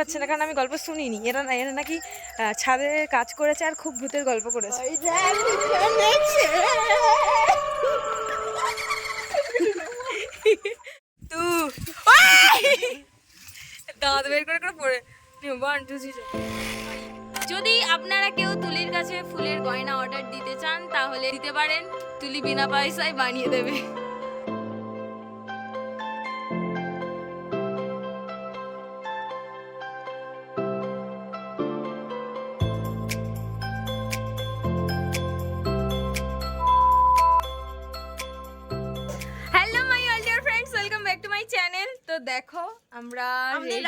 পাচ্ছে না কারণ আমি গল্প শুনিনি। এরা না এরা নাকি ছাদে কাজ করেছে আর খুব ভূতের গল্প করেছে। তু দাঁত বের করে করে পড়ে। ওয়ান টু থ্রি যদি আপনারা কেউ তুলির কাছে ফুলের গয়না অর্ডার দিতে চান তাহলে দিতে পারেন। তুলি বিনা পয়সায় বানিয়ে দেবে। চ্যানেল তো দেখো আমরা আমাদের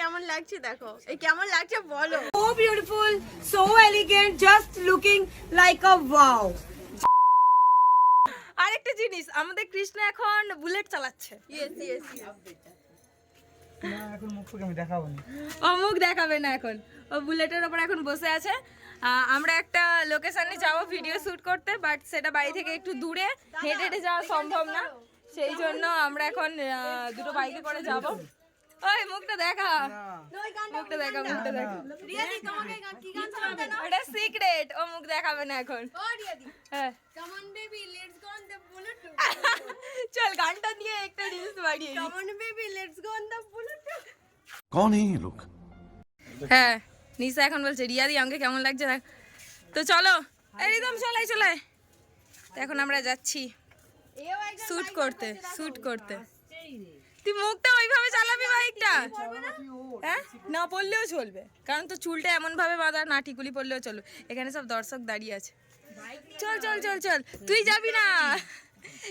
কেমন লাগছে দেখো। এই কেমন লাগছে বলো। So beautiful, so elegant, just looking like a wow. আরেকটা জিনিস আমাদের কৃষ্ণ এখন বুলেট চালাচ্ছে। ইয়েস ইয়েস এখন মুখ আমি দেখাবো না। ও মুখ দেখাবে না এখন। ও বুলেটের ওপর এখন বসে আছে। আহ, আমরা একটা লোকেশনে যাব ভিডিও শুট করতে বাট সেটা বাড়ি থেকে একটু দূরে। হেঁটে হেঁটে যাওয়া সম্ভব না। সেই জন্য আমরা এখন দুটো বাইকে করে যাব। ওই মুখটা দেখা। মুখটা দেখা মুখটা দেখা। ওটা সিক্রেট ও মুখ দেখাবে না এখন। হ্যাঁ। চল গানটা নিয়ে একটা রিলস বাড়িয়ে baby let's go on the bullet কোন এই লোক হ্যাঁ নিশা এখন বলছে রিয়াদি আমাকে কেমন লাগছে তো চলো একদম চলাই চলাই এখন আমরা যাচ্ছি। শুট করতে শুট করতে। তুই মুখটা ওইভাবে চালাবি বাইকটা? হ্যাঁ? না পড়লেও চলবে। কারণ তো চুলটা এমন ভাবে বাঁধা না টিকুলি পড়লেও চলবে। এখানে সব দর্শক দাঁড়িয়ে আছে। চল চল চল চল। তুই যাবি না।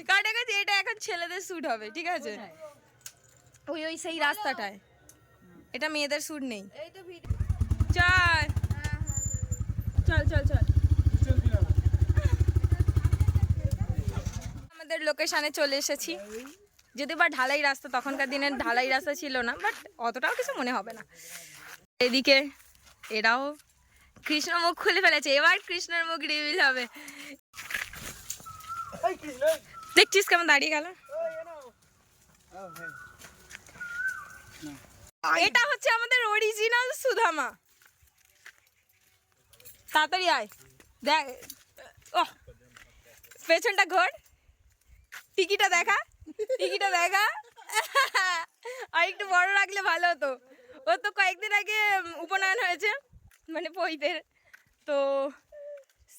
কাটা গেছে এটা এখন ছেলেদের শুট হবে ঠিক আছে? ওই ওই সেই রাস্তাটায়। এটা মেয়েদের শুট নেই। এই তো ভিডিও। চল। চল চল চল। আমাদের লোকেশনে চলে এসেছি। যদি বা ঢালাই রাস্তা তখনকার দিনের ঢালাই রাস্তা ছিল না বাট অতটাও কিছু মনে হবে না। এদিকে এরাও কৃষ্ণ মুখ খুলে ফেলেছে এবার কৃষ্ণের মুখ রিভিল হবে দেখছিস কেমন দাঁড়িয়ে গেল? এটা হচ্ছে আমাদের অরিজিনাল সুধামা। তাড়াতাড়ি আয়। দেখ ওহ পেছনটা ঘোর। টিকিটা দেখা? টিকিটা দেখা? আর একটু বড় রাখলে ভালো হতো। ও তো কয়েকদিন আগে উপনয়ন হয়েছে মানে বইদের তো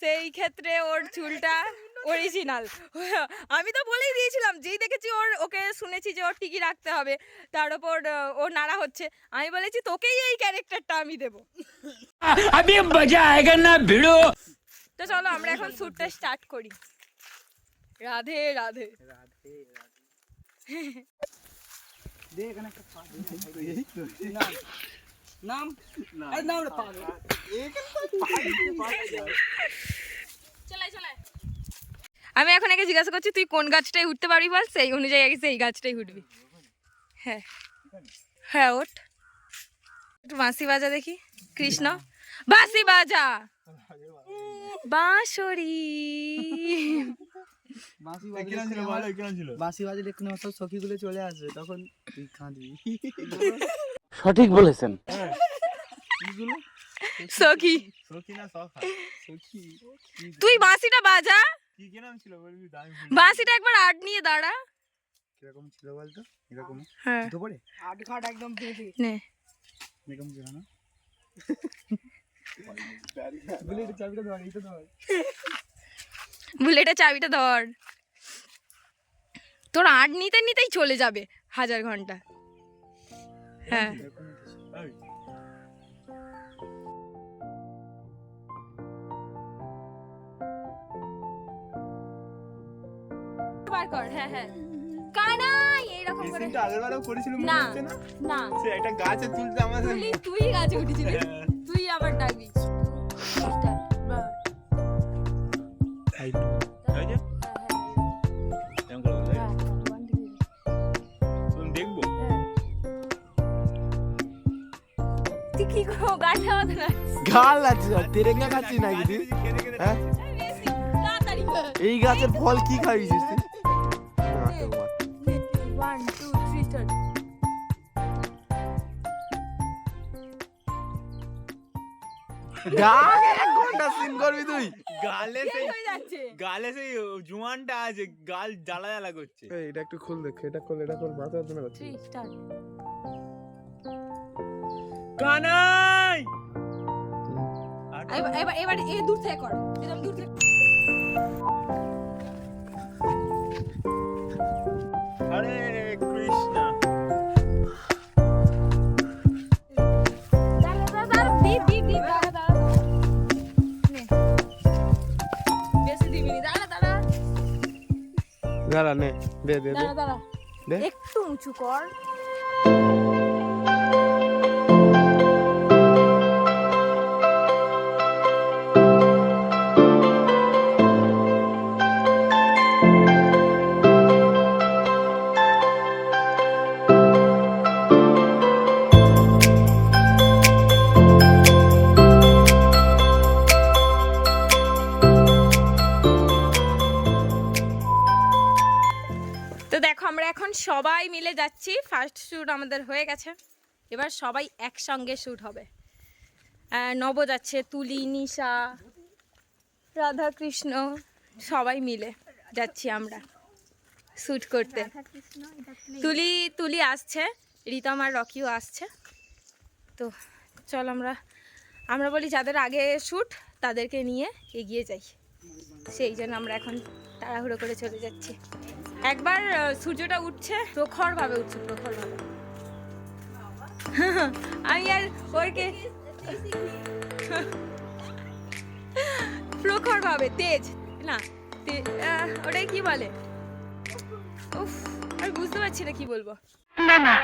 সেই ক্ষেত্রে ওর চুলটা অরিজিনাল আমি তো বলেই দিয়েছিলাম যেই দেখেছি ওর ওকে শুনেছি যে ওর টিকি রাখতে হবে তার উপর ও নাড়া হচ্ছে। আমি বলেছি তোকেই এই ক্যারেক্টারটা আমি দেবো। আমি মজা আয়েগা না ভিড়ো। তো চলো আমরা এখন শুটটা স্টার্ট করি। রাধে রাধে। দে এখানে একটা পা দে। এই নাম। এই নাম রে পাগল চলাই চলাই আমি এখন একে জিজ্ঞাসা করছি তুই কোন গাছটায় উঠতে পারবি বল? সেই অনুযায়ী আগে সেই গাছটাই উঠবি। হ্যাঁ। হ্যাঁ ওঠ। একটু বাঁশি বাজা দেখি। কৃষ্ণ। বাঁশি বাজা। বাঁশরি। বাঁশি বাজলে বাঁশি বাজলে এক্ষুনি আমার সব সখীগুলো চলে আসবে তখন তুই কাঁদবি। সঠিক বলেছেন। সখী। সখী না সখা? সখী। তুই বাঁশিটা বাজা। কি কি নাম ছিল? বলবি বাঁশিটা একবার আট নিয়ে দাঁড়া। কীরকম ছিল বলতো? এরকম হ্যাঁ। তো পড়ে আট ঘাট একদম বেঁধে। নে। এরকম ছিল না? বুলেটের চাবিটা ধর এইটা ধর। বুলেটের চাবিটা ধর। তোর আট নিতে নিতেই চলে যাবে হাজার ঘণ্টা। হ্যাঁ। বার কর হ্যাঁ হ্যাঁ। কানাই এইরকম করে। আগের বারেও করেছিল না না? সে একটা গাছে তুলতে আমাদের তুই তুই গাছে উঠেছিলি। তুই আবার ডাকবি। তাই করে বলে, শোন, দেখব তুই কি করব গাছে আমাদের গাল আছে তেরেঙ্গা খাচ্ছিস নাকি তুই হ্যাঁ এই গাছের ফল কি খাইছিস তুই এক ঘণ্টা সিন করবি তুই গালে সেই গালে সেই জোয়ানটা আছে গাল জ্বালা জ্বালা করছে। এটা একটু খুল দেখ এটা খোল এটা খোল মাথা যন্ত্রণা করছে কানাই! এবার এবার এবার এ দূর থেকে কর এরকম দূর থেকে হরে কৃষ্ণ। দাঁড়া নে দে দে দাঁড়া দাঁড়া। একটু উঁচু কর। ফার্স্ট শ্যুট আমাদের হয়ে গেছে। এবার সবাই একসঙ্গে শ্যুট হবে। নব যাচ্ছে তুলি নিশা রাধা কৃষ্ণ সবাই মিলে যাচ্ছি আমরা শ্যুট করতে। তুলি তুলি আসছে রিতম আর রকিও আসছে। তো চল আমরা আমরা বলি যাদের আগে শ্যুট তাদেরকে নিয়ে এগিয়ে যাই। সেই জন্য আমরা এখন তাড়াহুড়ো করে চলে যাচ্ছি। একবার সূর্যটা উঠছে প্রখর ভাবে উঠছে প্রখর ভাবে আমি আর ওরকে প্রখর ভাবে তেজ না ওটাই কি বলে? উফ আমি বুঝতে পারছি না কি বলব। না না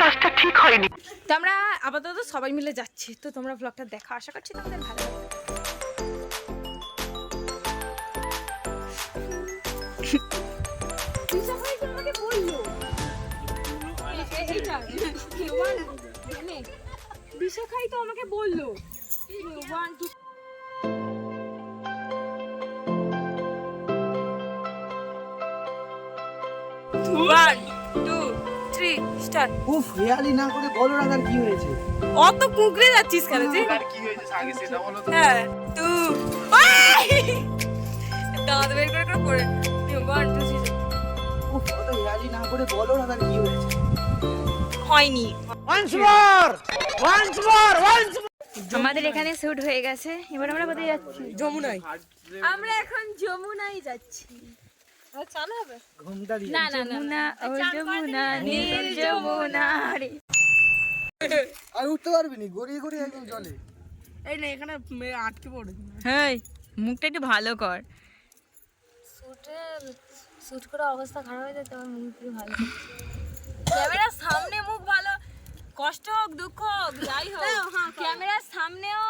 কাজটা ঠিক হয়নি। তো আমরা আপাতত সবাই মিলে যাচ্ছি তো তোমরা ব্লগটা দেখা আশা করছি তোমাদের ভালো ওয়ান মানে দিশা তো আমাকে বলল। One two one two three start উফ হেয়ালি না করে বলো রাখার কি হয়েছে। অত কুকড়ে যাচ্ছিস কেন কি হয়েছে আগে সেটা বলো হ্যাঁ টু দাঁত বের করে করে করে ওয়ান টু থ্রি উফ অত হেয়ালি না করে বলো রাখার কি হয়েছে। হয়নি। আমাদের এখানে শুট হয়ে গেছে। এবার আমরা কোথায় যাচ্ছি? যমুনাই আমরা এখন যমুনায় যাচ্ছি। না না যমুনা নীল যমুনা। আর। উঠতে পারবি নি? গড়িয়ে গড়িয়ে একদম জলে। এই না এখানে মেয়ে আটকে পড়ে হেই মুখটা একটু ভালো কর। শুটে শুট করে অবস্থা খারাপ হয়ে আমার মুখ ভালো। ক্যামেরার সামনে মুখ ভালো। কষ্ট হোক দুঃখ হোক যাই হোক। ক্যামেরার সামনেও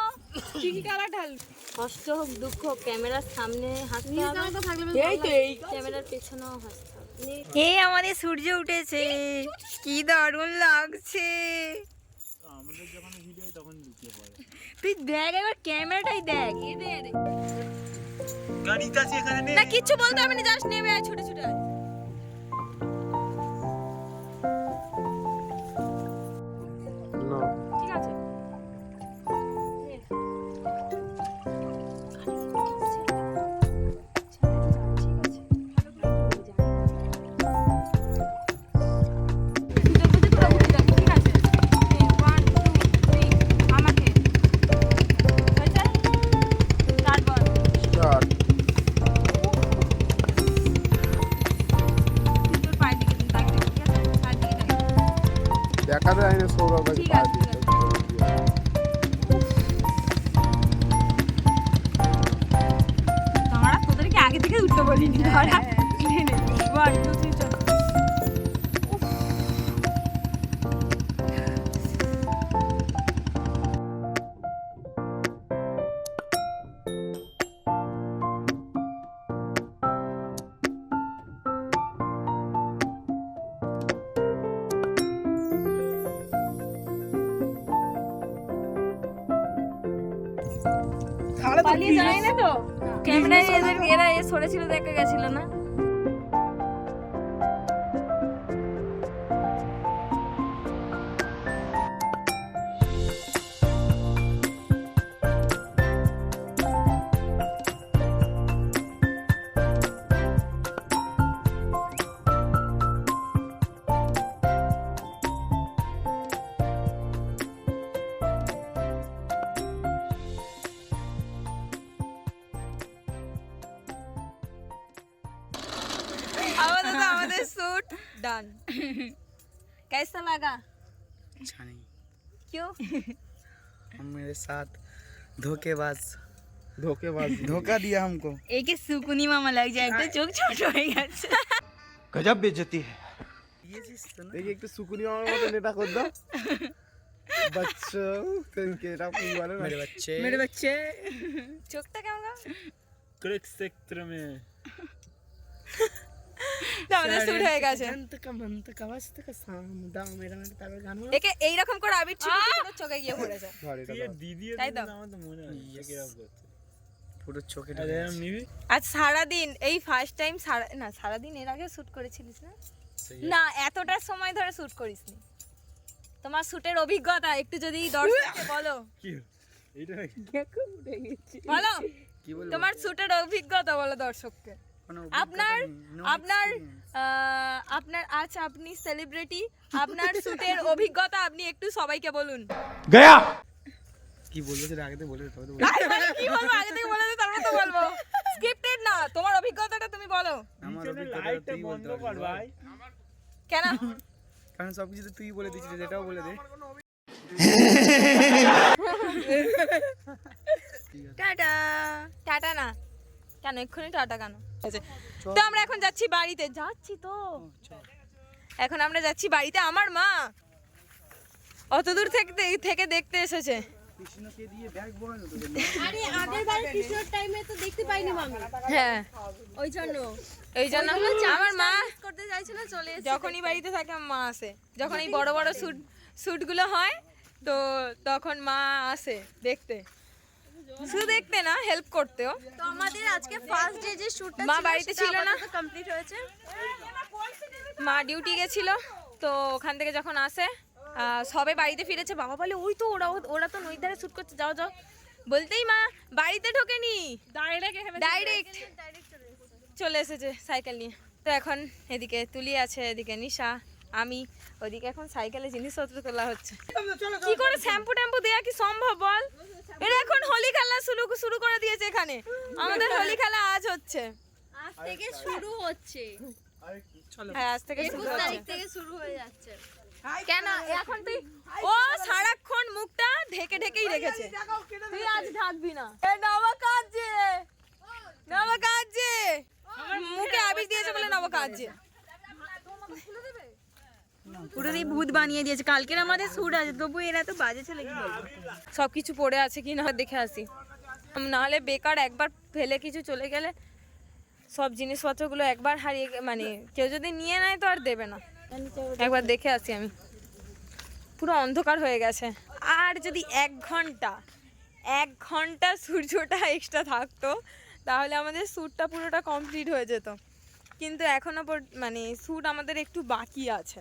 কি কি কালার ঢাল? কষ্ট হোক দুঃখ হোক ক্যামেরার সামনে হাসতে হবে। এই তো এই ক্যামেরার পেছনেও হাসতে হবে। এই আমাদের সূর্য উঠেছে। কি দারুণ লাগছে। তুই দেখ একবার ক্যামেরাটাই দেখ। নেই না। কিচ্ছু বলতে হবে না জাস্ট নেমে ছুটে ছুটে। পালিয়ে যায় না তো? ক্যামেরা এদের এরা এ সরেছিল দেখা গেছিল না? अच्छा नहीं। क्यों? हम मेरे साथ धोखेबाज। धोखेबाज। धोखा दिया हमको। एक ही सुकुनी मामा लग जाए तो चौक छोट हो गजब बेइज्जती है। ये चीज़ सुनो तो देखिए एक तो सुकुनी मामा तो नेटा खुद दो। बच्चों करके राखू वाले मेरे बच्चे। मेरे बच्चे। चौक तक आऊँगा क्रिक सेक्टर में। মানে এর শ্যুট করেছিলিস না? না এতটা সময় ধরে শ্যুট করিসনি। তোমার শ্যুটের অভিজ্ঞতা একটু যদি দর্শক বলো। বলো। তোমার শ্যুটের অভিজ্ঞতা বলো দর্শককে। আপনার আপনার আপনার আজ আপনি সেলিব্রিটি আপনার শুটের অভিজ্ঞতা আপনি একটু সবাইকে বলুন। गया কি বলব সেটা আগে থেকে বলে দিতে হবে কি বলব? আগে থেকে বলে তারপর তো বলব। স্ক্রিপ্টেড না তোমার অভিজ্ঞতাটা তুমি বলো। আমার অভিজ্ঞতা লাইটটা বন্ধ কর ভাই। কেন? কারণ সব কিছু তুই বলে দিচ্ছিস যেটাও বলে দে। টাটা। টাটা না। কেন? এক্ষুনি টাটা কেন? তো আমরা এখন যাচ্ছি বাড়িতে। যাচ্ছি তো। এখন আমরা যাচ্ছি বাড়িতে। আমার মা অত দূর থেকে থেকে দেখতে এসেছে। কৃষ্ণকে দিয়ে ব্যাগ বয় না তোদের আরে আগের টাইমে তো দেখতে পাইনি মামি হ্যাঁ। ওই জন্য। এই জন্য আমার মা করতে চাইছিল চলে যখনই বাড়িতে থাকে মা আসে। যখন এই বড় বড় স্যুট স্যুটগুলো হয় তো তখন মা আসে দেখতে। শুধু দেখতে না হেল্প করতেও। তো আমাদের আজকে ফার্স্ট ডে যে শুটটা মা বাড়িতে ছিল না? কমপ্লিট হয়েছে। মা ডিউটি গেছিল তো ওখান থেকে যখন আসে সবে বাড়িতে ফিরেছে। বাবা বলে ওই তো ওরা ওরা তো নদীর ধারে শ্যুট করছে যাও যাও। বলতেই মা বাড়িতে ঢোকেনি। ডাইরেক্ট চলে এসেছে সাইকেল নিয়ে। তো এখন এদিকে তুলি আছে এদিকে নিশা। আমি ওদিকে এখন সাইকেলে জিনিসপত্র তোলা হচ্ছে। কি করে শ্যাম্পু ট্যাম্পু দেয়া কি সম্ভব বল? এটা এখন হোলি খেলা শুরু শুরু করে দিয়েছে এখানে। আমাদের হোলি খেলা আজ হচ্ছে। আজ থেকে শুরু হচ্ছে। হ্যাঁ আজ থেকে শুরু তারিখ থেকে শুরু হয়ে যাচ্ছে। কেন? এখন তুই ও সারাক্ষণ মুখটা ঢেকে ঢেকেই রেখেছে। তুই আজ ঢাকবি না। এ নব কাজে নব কাজে মুখে আবিষ দিয়েছে বলে নব কাজে পুরোটাই ভূত বানিয়ে দিয়েছে। কালকের আমাদের সুর আছে, তবু এরা তো বাজে ছেলে কি সব কিছু পড়ে আছে কি না দেখে আসি। নাহলে বেকার একবার ফেলে কিছু চলে গেলে সব জিনিসপত্রগুলো একবার হারিয়ে মানে কেউ যদি নিয়ে নেয় তো আর দেবে না। একবার দেখে আসি আমি। পুরো অন্ধকার হয়ে গেছে। আর যদি এক ঘণ্টা এক ঘণ্টা সূর্যটা এক্সট্রা থাকতো, তাহলে আমাদের স্যুটটা পুরোটা কমপ্লিট হয়ে যেত। কিন্তু এখনও মানে স্যুট আমাদের একটু বাকি আছে।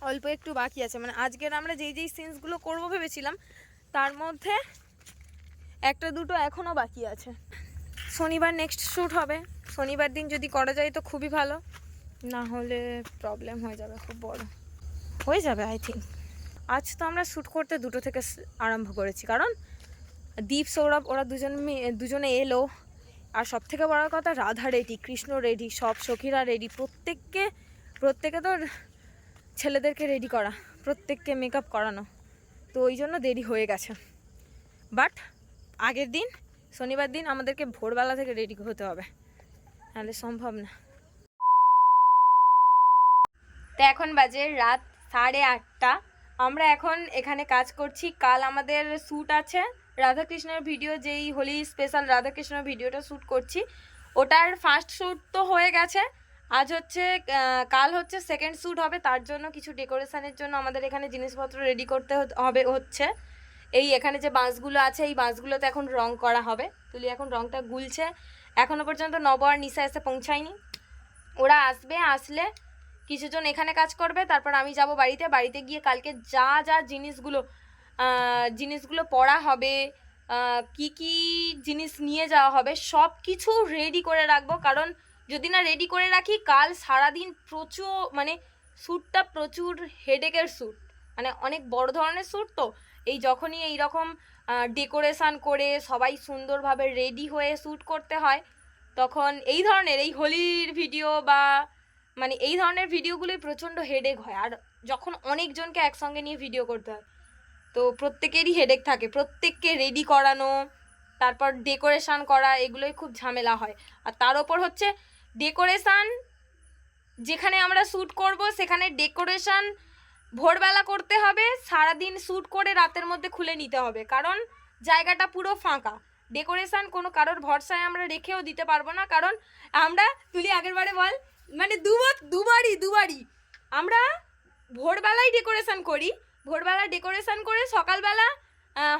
অল্প একটু বাকি আছে। মানে আজকের আমরা যেই যেই সিনসগুলো করব ভেবেছিলাম, তার মধ্যে একটা দুটো এখনও বাকি আছে। শনিবার নেক্সট শ্যুট হবে। শনিবার দিন যদি করা যায় তো খুবই ভালো। না হলে প্রবলেম হয়ে যাবে, খুব বড়। হয়ে যাবে আই থিঙ্ক আজ তো আমরা শ্যুট করতে দুটো থেকে আরম্ভ করেছি। কারণ দীপ, সৌরভ, ওরা দুজন দুজনে এলো। আর সব থেকে বড় কথা, রাধা রেডি, কৃষ্ণ রেডি, সব সখীরা রেডি। প্রত্যেককে প্রত্যেকে তো ছেলেদেরকে রেডি করা, প্রত্যেককে মেকআপ করানো। তো ওই জন্য দেরি হয়ে গেছে। বাট আগের দিন, শনিবার দিন আমাদেরকে ভোরবেলা থেকে রেডি হতে হবে। নাহলে সম্ভব না। তো এখন বাজে রাত সাড়ে আটটা। আমরা এখন এখানে কাজ করছি। কাল আমাদের শ্যুট আছে। রাধাকৃষ্ণের ভিডিও যেই হোলি স্পেশাল রাধাকৃষ্ণের ভিডিওটা শ্যুট করছি। ওটার ফার্স্ট শ্যুট তো হয়ে গেছে। আজ হচ্ছে কাল হচ্ছে সেকেন্ড শ্যুট হবে, তার জন্য কিছু ডেকোরেশনের জন্য আমাদের এখানে জিনিসপত্র রেডি করতে হবে হচ্ছে। এই এখানে যে বাঁশগুলো আছে, এই বাঁশগুলোতে এখন রং করা হবে। তুলি, এখন রংটা গুলছে। এখনও পর্যন্ত নব আর নিশা এসে পৌঁছায়নি। ওরা আসবে, আসলে কিছুজন এখানে কাজ করবে, তারপর আমি যাব বাড়িতে। বাড়িতে গিয়ে কালকে যা যা জিনিসগুলো জিনিসগুলো পড়া হবে কি কি জিনিস নিয়ে যাওয়া হবে সব কিছু রেডি করে রাখব। কারণ যদি না রেডি করে রাখি, কাল সারাদিন প্রচুর মানে শ্যুটটা প্রচুর হেডেকের শ্যুট মানে অনেক বড় ধরনের শ্যুট তো। এই যখনই এই রকম ডেকোরেশন করে সবাই সুন্দরভাবে রেডি হয়ে শ্যুট করতে হয়, তখন এই ধরনের, এই হোলির ভিডিও বা মানে এই ধরনের ভিডিওগুলোই প্রচণ্ড হেডেক হয়। আর যখন অনেকজনকে একসঙ্গে নিয়ে ভিডিও করতে হয়, তো প্রত্যেকেরই হেডেক থাকে। প্রত্যেককে রেডি করানো, তারপর ডেকোরেশন করা, এগুলোই খুব ঝামেলা হয়। আর তার ওপর হচ্ছে ডেকোরেশন, যেখানে আমরা শ্যুট করব, সেখানে ডেকোরেশন ভোরবেলা করতে হবে, সারাদিন শ্যুট করে রাতের মধ্যে খুলে নিতে হবে, কারণ জায়গাটা পুরো ফাঁকা। ডেকোরেশন কোনো কারোর ভরসায় আমরা রেখেও দিতে পারব না, কারণ আমরা, তুলি আগের বারে বল মানে দুবার দুবারই দুবারই আমরা ভোরবেলায় ডেকোরেশন করি, ভোরবেলা ডেকোরেশন করে সকালবেলা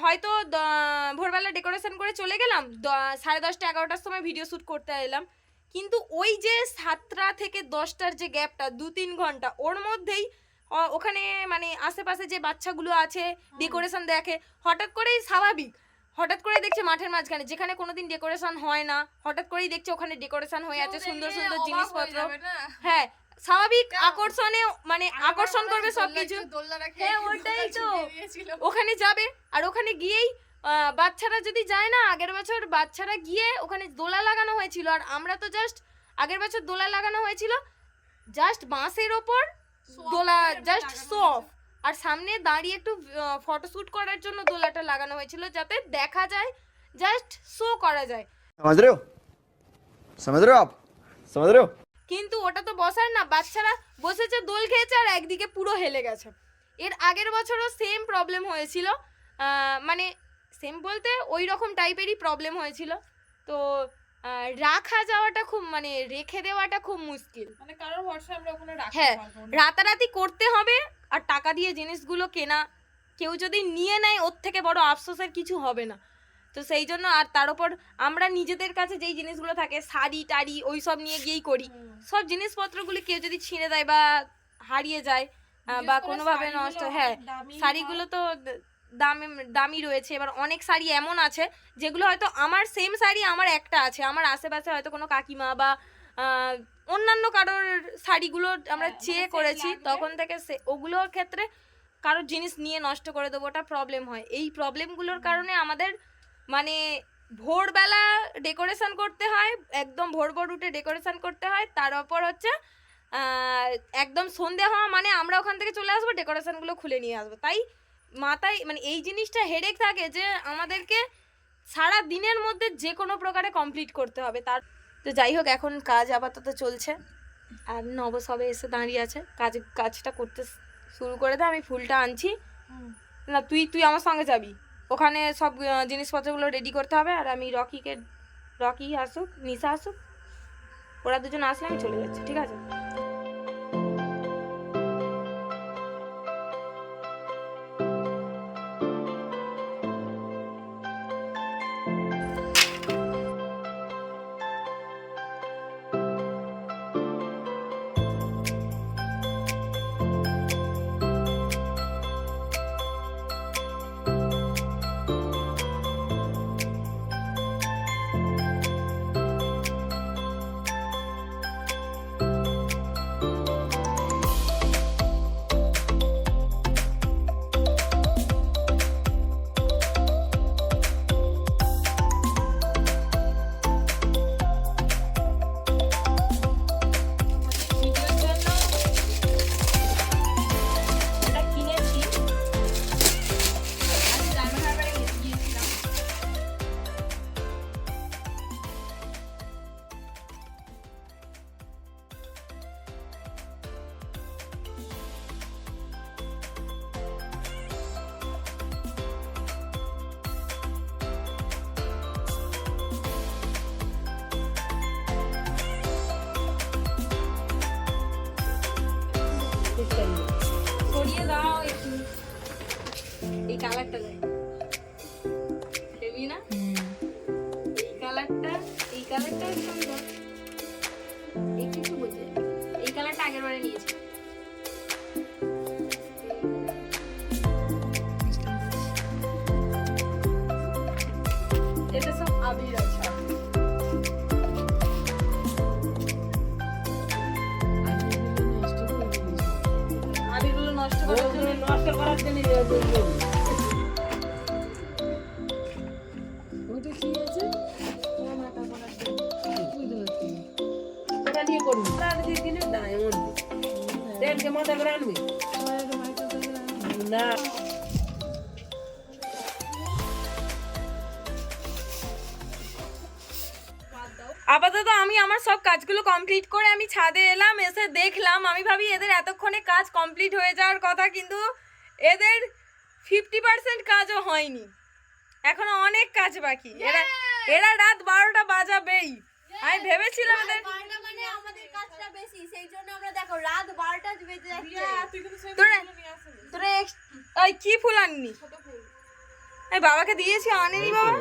হয়তো ভোরবেলা ডেকোরেশন করে চলে গেলাম সাড়ে দশটা, এগারোটার সময় ভিডিও শ্যুট করতে এলাম। কিন্তু ওই যে সাতটা থেকে দশটার যে গ্যাপটা দু তিন ঘণ্টা ওর মধ্যেই ওখানে মানে আশেপাশে যে বাচ্চাগুলো আছে ডেকোরেশন দেখে হঠাৎ করেই স্বাভাবিক। হঠাৎ করে দেখছে মাঠের মাঝখানে যেখানে কোনোদিন ডেকোরেশন হয় না। হঠাৎ করেই দেখছে ওখানে ডেকোরেশন হয়ে আছে সুন্দর সুন্দর জিনিসপত্র। হ্যাঁ স্বাভাবিক আকর্ষণে মানে আকর্ষণ করবে সবকিছু। হ্যাঁ ওটাই তো। ওখানে যাবে আর ওখানে গিয়েই বাচ্চারা যদি যায় না আগের বছর বাচ্চারা গিয়ে ওখানে দোলা লাগানো হয়েছিল আর আমরা তো জাস্ট আগের বছর দোলা লাগানো হয়েছিল জাস্ট বাঁশের ওপর দোলা জাস্ট শো অফ আর সামনে দাঁড়িয়ে একটু ফটোশ্যুট করার জন্য দোলাটা লাগানো হয়েছিল যাতে দেখা যায় জাস্ট শো করা যায় समझ रहे हो समझ रहे हो आप समझ रहे हो কিন্তু ওটা তো বসার না বাচ্চারা বসেছে দোল খেয়েছে আর একদিকে পুরো হেলে গেছে এর আগের বছরও সেম প্রবলেম হয়েছিল আহ, মানে সেম বলতে ওই রকম টাইপেরই প্রবলেম হয়েছিল। তো রাখা যাওয়াটা খুব মানে রেখে দেওয়াটা খুব মুশকিল। মানে কারোর ভরসা আমরা ওখানে হ্যাঁ রাতারাতি করতে হবে আর টাকা দিয়ে জিনিসগুলো কেনা। কেউ যদি নিয়ে নেয় ওর থেকে বড় আফসোসের কিছু হবে না। তো সেই জন্য আর তার উপর আমরা নিজেদের কাছে যেই জিনিসগুলো থাকে শাড়ি টাড়ি ওই সব নিয়ে গিয়েই করি। সব জিনিসপত্রগুলি কেউ যদি ছিঁড়ে দেয় বা হারিয়ে যায় বা কোনোভাবে নষ্ট হ্যাঁ। শাড়িগুলো তো দামি দামি রয়েছে। এবার অনেক শাড়ি এমন আছে যেগুলো হয়তো আমার সেম শাড়ি আমার একটা আছে। আমার আশেপাশে হয়তো কোনো কাকিমা বা অন্যান্য কারোর শাড়িগুলো আমরা হ্যাঁ, চেয়ে করেছি তখন থেকে সে- ওগুলোর ক্ষেত্রে কারোর জিনিস নিয়ে নষ্ট করে দেবো ওটা প্রবলেম হয়। এই প্রবলেমগুলোর কারণে আমাদের মানে ভোরবেলা ডেকোরেশন করতে হয় একদম ভোর ভোর উঠে ডেকোরেশন করতে হয়। তার ওপর হচ্ছে একদম সন্ধে হওয়া মানে আমরা ওখান থেকে চলে আসব ডেকোরেশনগুলো খুলে নিয়ে আসব। তাই মাথায় মানে এই জিনিসটা হেডেক থাকে যে আমাদেরকে সারা দিনের মধ্যে যে কোনো প্রকারে কমপ্লিট করতে হবে। তার তো যাই হোক এখন কাজ আপাতত চলছে। আর নব সবে এসে দাঁড়িয়ে আছে। কাজ কাজটা করতে শুরু করে দে আমি ফুলটা আনছি। না তুই তুই আমার সঙ্গে যাবি। ওখানে সব জিনিসপত্রগুলো রেডি করতে হবে। আর আমি রকিকে রকি আসুক নিশা আসুক ওরা দুজন আসলে আমি চলে যাচ্ছি ঠিক আছে? আপাতত আমি আমার সব কাজগুলো কমপ্লিট করে আমি ছাদে এলাম, এসে দেখলাম। আমি ভাবি এদের এতক্ষণে কাজ কমপ্লিট হয়ে যাওয়ার কথা কিন্তু এদের ফিফটি পার্সেন্ট কাজও হয়নি। এখনও অনেক কাজ বাকি। এরা এরা রাত বারোটা বাজাবেই। আমি ভেবেছিলাম মানে আমাদের কাজটা বেশি সেই জন্য আমরা দেখো রাত বারোটা বেজে যাচ্ছে। তোরা তোরা কি ফুল আননি? এই বাবাকে দিয়েছি আনেনি বাবা।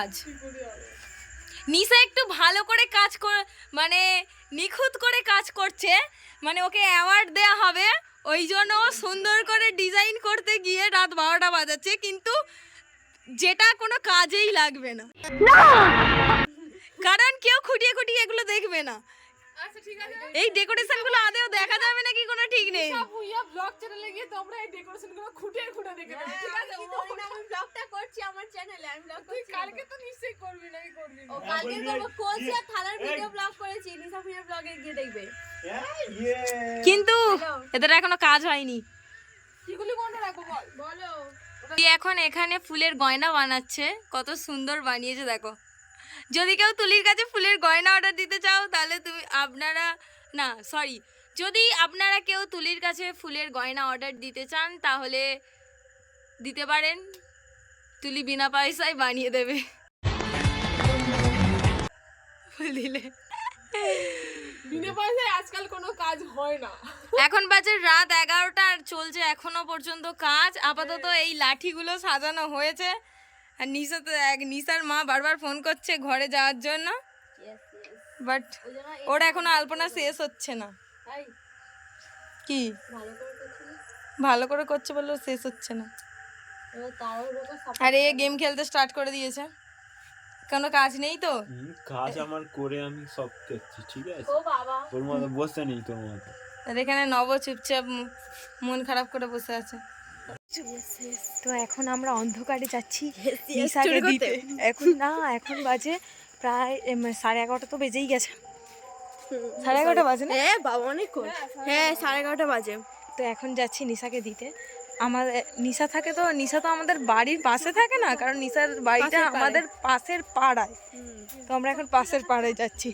কাজ। নিশা একটু ভালো করে কাজ করে মানে নিখুঁত করে কাজ করছে। মানে ওকে অ্যাওয়ার্ড দেয়া হবে। ওই জন্য সুন্দর করে ডিজাইন করতে গিয়ে রাত বারোটা বাজাচ্ছে, কিন্তু যেটা কোনো কাজেই লাগবে না। কারণ কেউ খুঁটিয়ে খুঁটিয়ে এগুলো দেখবে না। এই ডেকোরেশনগুলো আদেও দেখা যাবে নাকি? কোনো ঠিক নেই। আমি ব্লগটা করছি আমার চ্যানেলে আমি ব্লগ করছি। কালকে তো নিশ্চয়ই করবি না করবি ও কালকে করব কোচিয়া থানার ভিডিও ব্লগ করেছি ফুলের ব্লগে গিয়ে দেখবে। কিন্তু এদের এখনও কাজ হয়নি। বলো। তুই এখন এখানে ফুলের গয়না বানাচ্ছে কত সুন্দর বানিয়েছে দেখো। যদি কেউ তুলির কাছে ফুলের গয়না অর্ডার দিতে চাও তাহলে তুমি আপনারা না সরি যদি আপনারা কেউ তুলির কাছে ফুলের গয়না অর্ডার দিতে চান তাহলে দিতে পারেন। তুলি বিনা পয়সায় বানিয়ে দেবে। দিলে। এখন বাজে রাত এগারোটা আর চলছে এখনও পর্যন্ত কাজ। আপাতত এই লাঠিগুলো সাজানো হয়েছে। আর নিশা তো এক নিশার মা বারবার ফোন করছে ঘরে যাওয়ার জন্য। বাট ওর এখনও আলপনা শেষ হচ্ছে না। তাই? কি? ভালো করে করছিস? ভালো করে করছে বললেও শেষ হচ্ছে না। আর এ গেম খেলতে স্টার্ট করে দিয়েছে। কোনো কাজ নেই তো? কাজ আমার করে আমি সব করছি ঠিক আছে? ও বাবা। তোর মতো বসতে নেই তোর মতো। আর এখানে নব চুপচাপ মন খারাপ করে বসে আছে। তো এখন আমরা অন্ধকারে যাচ্ছি এখন না এখন বাজে প্রায় সাড়ে এগারোটা তো বেজেই গেছে। সাড়ে এগারোটা বাজে না? হ্যাঁ বাবা অনেকক্ষণ। হ্যাঁ সাড়ে এগারোটা। বাজে। তো এখন যাচ্ছি নিশাকে দিতে। আমাদের নিশা থাকে তো নিশা তো আমাদের বাড়ির পাশে থাকে না? কারণ নিশার বাড়িটা আমাদের পাশের পাড়ায়। তো আমরা এখন পাশের পাড়ায় যাচ্ছি।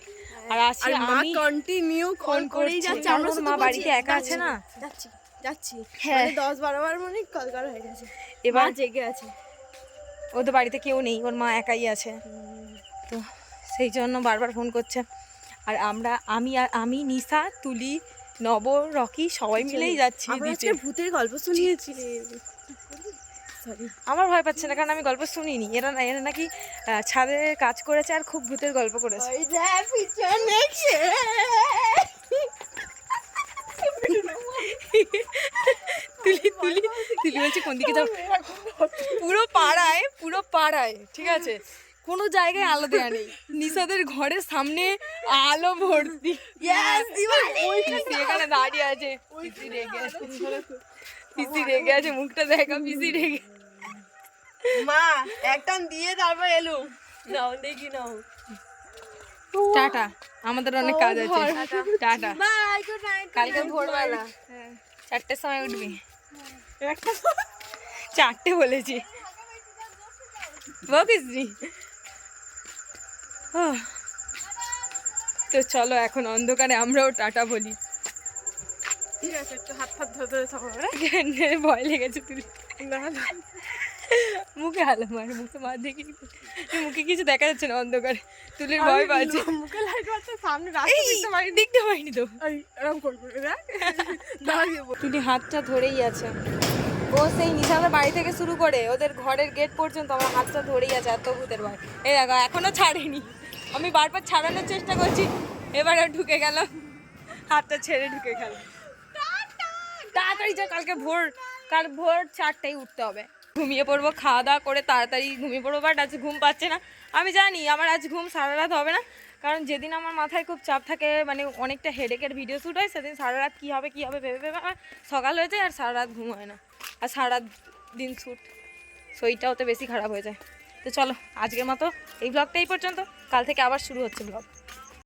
আর আছি আমি কন্টিনিউ ফোন করেই যাচ্ছি। আমরা মা বাড়িতে একা আছে না? যাচ্ছি। যাচ্ছি। হ্যাঁ। মানে দশ বারো বার মানে কল করা হয়ে গেছে। এবার? জেগে আছে। ওদের বাড়িতে কেউ নেই ওর মা একাই আছে। তো সেই জন্য বারবার ফোন করছে। আর আমরা আমি আর আমি নিশা তুলি নব রকি সবাই মিলেই যাচ্ছি আজকে ভূতের গল্প শুনিয়েছি। আমার ভয় পাচ্ছে না কারণ আমি গল্প শুনিনি। এরা না এরা নাকি ছাদে কাজ করেছে আর খুব ভূতের গল্প করেছে। তুলি তুলি তুলি বলছে কোন দিকে যাও? পুরো পাড়ায় পুরো পাড়ায় ঠিক আছে? কোনো জায়গায় আলো দেওয়া নেই। নিশাদের ঘরের সামনে আলো ভর্তি। এখানে দাঁড়িয়ে আছে। পিসি রেগে আছে। পিসি রেগে আছে মুখটা দেখা পিসি রেগে। মা একটা দিয়ে তারপর এলুম। নাও দেখি নাও। টাটা। আমাদের অনেক কাজ আছে। টাটা। বাই গুড নাইট কালকে ভোরবেলা। চারটের সময় উঠবি। চারটে বলেছি। বকিসনি। তো চলো এখন অন্ধকারে আমরাও টাটা বলি। ঠিক আছে একটু হাত হাত ধরে ধরে থাকো হ্যাঁ? ভয় লেগেছে তুই মুখে হালো মার মুখে মার দেখি মুখে কিছু দেখা যাচ্ছে না অন্ধকারে। তুলির ভয় পাচ্ছে। মুখে লাইট মারতে সামনে রাস্তা দেখতে পাই দেখতে পাইনি তো। এরকম করব। তুলি হাতটা ধরেই আছে। ও সেই নিশাদের বাড়ি থেকে শুরু করে ওদের ঘরের গেট পর্যন্ত আমার হাতটা ধরেই আছে এত ভূতের ভয়। এই দেখো এখনও ছাড়েনি। আমি বারবার ছাড়ানোর চেষ্টা করছি এবারে ঢুকে গেল। হাতটা ছেড়ে ঢুকে গেল। তাড়াতাড়ি। যা কালকে ভোর কাল ভোর চারটায় উঠতে হবে। ঘুমিয়ে পড়ব, খাওয়া দাওয়া করে তাড়াতাড়ি ঘুমিয়ে পড়ব, বাট আজ ঘুম পাচ্ছে না। আমি জানি আমার আজ ঘুম সারা রাত হবে না, কারণ যেদিন আমার মাথায় খুব চাপ থাকে মানে অনেকটা হেডেকের ভিডিও শ্যুট হয়, সেদিন সারা রাত কী হবে কী হবে ভেবে ভেবে আমার সকাল হয়ে যায় আর সারা রাত ঘুম হয় না। আর সারা দিন শ্যুট শরীরটাও তো বেশি খারাপ হয়ে যায়। তো চলো, আজকের মতো এই ব্লগটা এই পর্যন্ত। কাল থেকে আবার শুরু হচ্ছে ব্লগ